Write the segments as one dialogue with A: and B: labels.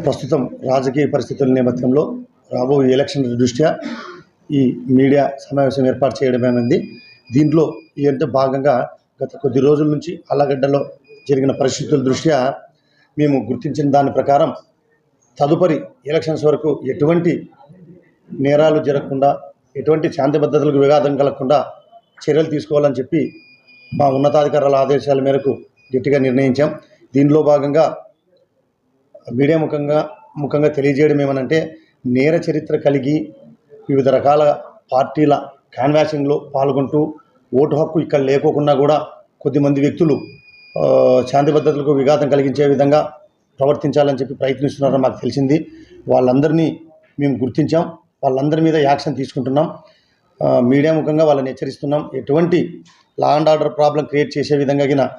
A: ప్రస్తుతం రాజకీయ పరిస్థితుల నేపథ్యంలో రాబోయే ఎలక్షన్ దృష్ట్యా ఈ మీడియా సమావేశం ఏర్పాటు చేయడమేమైంది దీంట్లో ఏంటంటే భాగంగా గత కొద్ది రోజుల నుంచి అల్లగడ్డలో జరిగిన పరిస్థితుల దృష్ట్యా మేము గుర్తించిన దాని ప్రకారం తదుపరి ఎలక్షన్స్ వరకు ఎటువంటి నేరాలు జరగకుండా ఎటువంటి శాంతి భద్రతలకు విఘాతం కలగకుండా చర్యలు తీసుకోవాలని చెప్పి మా ఉన్నతాధికారుల ఆదేశాల మేరకు గట్టిగా నిర్ణయించాం. దీనిలో భాగంగా మీడియా ముఖంగా ముఖంగా తెలియజేయడం ఏమనంటే నేర చరిత్ర కలిగి వివిధ రకాల పార్టీల కాన్వాసింగ్లో పాల్గొంటూ ఓటు హక్కు ఇక్కడ లేకోకుండా కూడా కొద్దిమంది వ్యక్తులు శాంతి భద్రతలకు విఘాతం కలిగించే విధంగా ప్రవర్తించాలని చెప్పి ప్రయత్నిస్తున్నారని మాకు తెలిసింది. వాళ్ళందరినీ మేము గుర్తించాం. వాళ్ళందరి మీద యాక్షన్ తీసుకుంటున్నాం. మీడియా ముఖంగా వాళ్ళని హెచ్చరిస్తున్నాం. ఎటువంటి law and order problem create చేసే విధంగా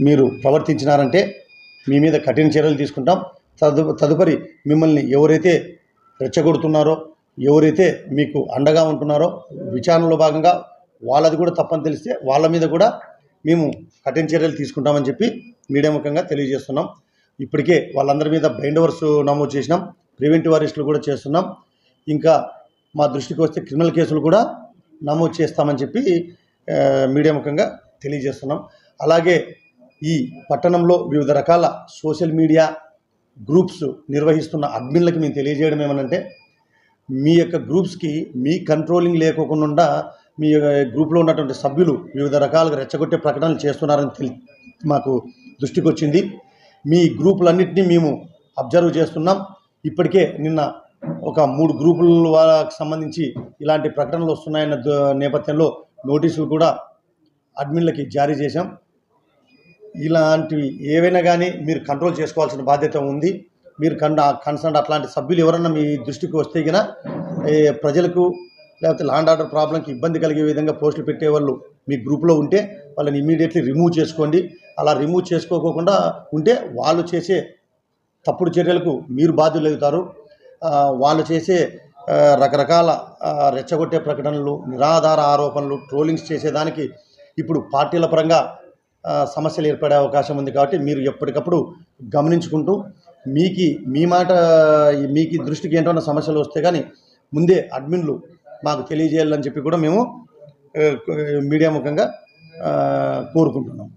A: మీరు ప్రవర్తించినారంటే మీ మీద కఠిన చర్యలు తీసుకుంటాం. తదు తదుపరి మిమ్మల్ని ఎవరైతే రెచ్చగొడుతున్నారో ఎవరైతే మీకు అండగా ఉంటున్నారో విచారణలో భాగంగా వాళ్ళది కూడా తప్పని తెలిస్తే వాళ్ళ మీద కూడా మేము కఠిన చర్యలు తీసుకుంటామని చెప్పి మీడియా ముఖంగా తెలియజేస్తున్నాం. ఇప్పటికే వాళ్ళందరి మీద బైండ్ ఓవర్స్ నమోదు చేసినాం. ప్రివెంటివ్ అరెస్టులు కూడా చేస్తున్నాం. ఇంకా మా దృష్టికి వస్తే క్రిమినల్ కేసులు కూడా నమోదు చేస్తామని చెప్పి మీడియా ముఖంగా తెలియజేస్తున్నాం. అలాగే ఈ పట్టణంలో వివిధ రకాల సోషల్ మీడియా గ్రూప్స్ నిర్వహిస్తున్న అడ్మిన్లకు మేము తెలియజేయడం ఏమనంటే మీ యొక్క గ్రూప్స్కి మీ కంట్రోలింగ్ లేకోకుండా మీ యొక్క గ్రూప్లో ఉన్నటువంటి సభ్యులు వివిధ రకాలుగా రెచ్చగొట్టే ప్రకటనలు చేస్తున్నారని తెలి మాకు దృష్టికి వచ్చింది మీ గ్రూపులన్నింటినీ మేము అబ్జర్వ్ చేస్తున్నాం. ఇప్పటికే నిన్న ఒక మూడు గ్రూపుల వాళ్ళకి సంబంధించి ఇలాంటి ప్రకటనలు వస్తున్నాయన్న నేపథ్యంలో నోటీసులు కూడా అడ్మిన్లకి జారీ చేశాం. ఇలాంటివి ఏవైనా కానీ మీరు కంట్రోల్ చేసుకోవాల్సిన బాధ్యత ఉంది. మీరు కన్ కన్సర్న్ అట్లాంటి సభ్యులు ఎవరన్నా మీ దృష్టికి వస్తే గిన ప్రజలకు లేకపోతే లాండ్ ఆర్డర్ ప్రాబ్లంకి ఇబ్బంది కలిగే విధంగా పోస్టులు పెట్టేవాళ్ళు మీ గ్రూప్లో ఉంటే వాళ్ళని ఇమీడియట్లీ రిమూవ్ చేసుకోండి. అలా రిమూవ్ చేసుకోకుండా ఉంటే వాళ్ళు చేసే తప్పుడు చర్యలకు మీరు బాధ్యులు అవుతారు వాళ్ళు చేసే రకరకాల రెచ్చగొట్టే ప్రకటనలు నిరాధార ఆరోపణలు ట్రోలింగ్స్ చేసేదానికి ఇప్పుడు పార్టీల పరంగా సమస్యలు ఏర్పడే అవకాశం ఉంది కాబట్టి మీరు ఎప్పటికప్పుడు గమనించుకుంటూ మీకి మీ మాట మీకు దృష్టికి ఏంటన్నా సమస్యలు వస్తే కానీ ముందే అడ్మిన్లు మాకు తెలియజేయాలని చెప్పి కూడా మేము మీడియా ముఖంగా కోరుకుంటున్నాం.